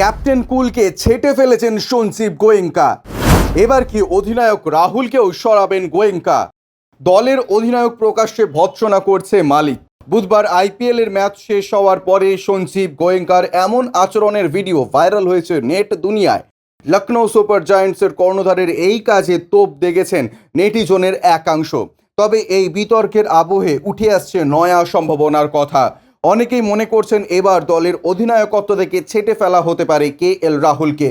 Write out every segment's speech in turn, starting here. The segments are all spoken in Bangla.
ক্যাপ্টেন কুলকে ছেটে ফেলেছেন সঞ্জীব গোয়েঙ্কা। এবার কি অধিনায়ক রাহুলকেও সরাবেন গোয়েঙ্কা? দলের অধিনায়ক প্রকাশ্যে ভৎসনা করছে মালিক। বুধবার আইপিএল এর ম্যাচ শেষ হওয়ার পরে সঞ্জীব গোয়েঙ্কার এমন আচরণের ভিডিও ভাইরাল হয়েছে নেট দুনিয়ায়। লখনৌ সুপার জায়ান্টসের কর্ণধারের এই কাজে তোপ দেখেছেন নেটিজনের একাংশ। তবে এই বিতর্কের আবহে উঠে আসছে নয়া সম্ভাবনার কথা। অনেকেই মনে করছেন এবার দলের অধিনায়কত্ব থেকে ছেটে ফেলা হতে পারে কে এল রাহুলকে।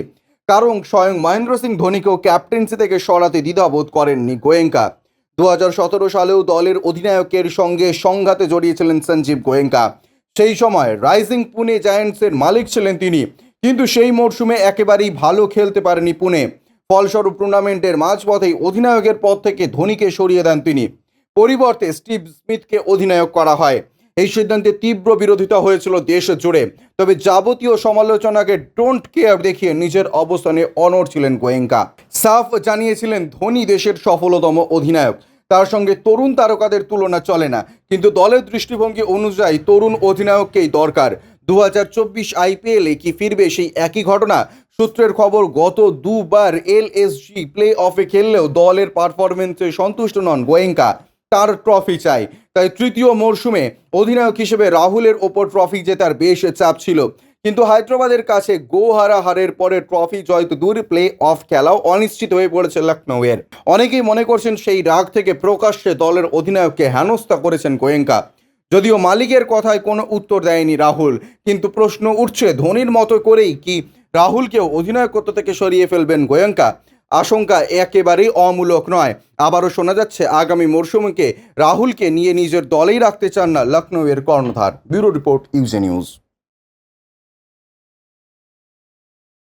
কারণ স্বয়ং মহেন্দ্র সিং ধোনিকেও ক্যাপ্টেন্সি থেকে সরাতে দ্বিধাবোধ করেননি গোয়েঙ্কা। দু হাজার সতেরো সালেও দলের অধিনায়কের সঙ্গে সংঘাতে জড়িয়েছিলেন সঞ্জীব গোয়েঙ্কা। সেই সময় রাইজিং পুনে জায়ান্টসের মালিক ছিলেন তিনি। কিন্তু সেই মরশুমে একেবারেই ভালো খেলতে পারেনি পুনে। ফলস্বরূপ টুর্নামেন্টের মাঝপথেই অধিনায়কের পদ থেকে ধোনিকে সরিয়ে দেন তিনি। পরিবর্তে স্টিভ স্মিথকে অধিনায়ক করা হয়। এই সিদ্ধান্তে তীব্র বিরোধিতা হয়েছিল দেশ জুড়ে। তবে যাবতীয় সমালোচনাকে ডোন্ট কেয়ার দেখিয়ে নিজের অবস্থানে অনড় ছিলেন গোয়েঙ্কা। সাফ জানিয়েছিলেন, ধোনি দেশের সফলতম অধিনায়ক। তার সঙ্গে তরুণ তারকাদের তুলনা চলে না। কিন্তু দলের দৃষ্টিভঙ্গি অনুযায়ী তরুণ অধিনায়ককেই দরকার। দু হাজার চব্বিশ আইপিএলে কি ফিরবে সেই একই ঘটনা? সূত্রের খবর, গত দুবার এলএসজি প্লে অফে খেললেও দলের পারফরমেন্সে সন্তুষ্ট নন গোয়েঙ্কা। তার ট্রফি চাই। তাই তৃতীয় মরশুমে অধিনায়ক হিসেবে রাহুলের ওপর ট্রফি জেতার বেশ চাপ ছিল। কিন্তু হায়দ্রাবাদের কাছে গো হারা হারের পরে ট্রফি জয় তো দূর প্লে অফ খেলাও অনিশ্চিত হয়ে পড়েছে লখনৌয়ের অনেকেই মনে করছেন সেই রাগ থেকে প্রকাশ্যে দলের অধিনায়ককে হেনস্থা করেছেন গোয়েঙ্কা। যদিও মালিকের কথায় কোনো উত্তর দেয়নি রাহুল, কিন্তু প্রশ্ন উঠছে ধোনির মতো করেই কি রাহুলকেও অধিনায়কত্ব থেকে সরিয়ে ফেলবেন গোয়েঙ্কা? আশঙ্কা একেবারেই অমূলক নয়। আবারও শোনা যাচ্ছে, আগামী মরশুমকে রাহুলকে নিয়ে নিজের দলেই রাখতে চান না লখনৌয়ের কর্ণধার। Bureau report, UJ news.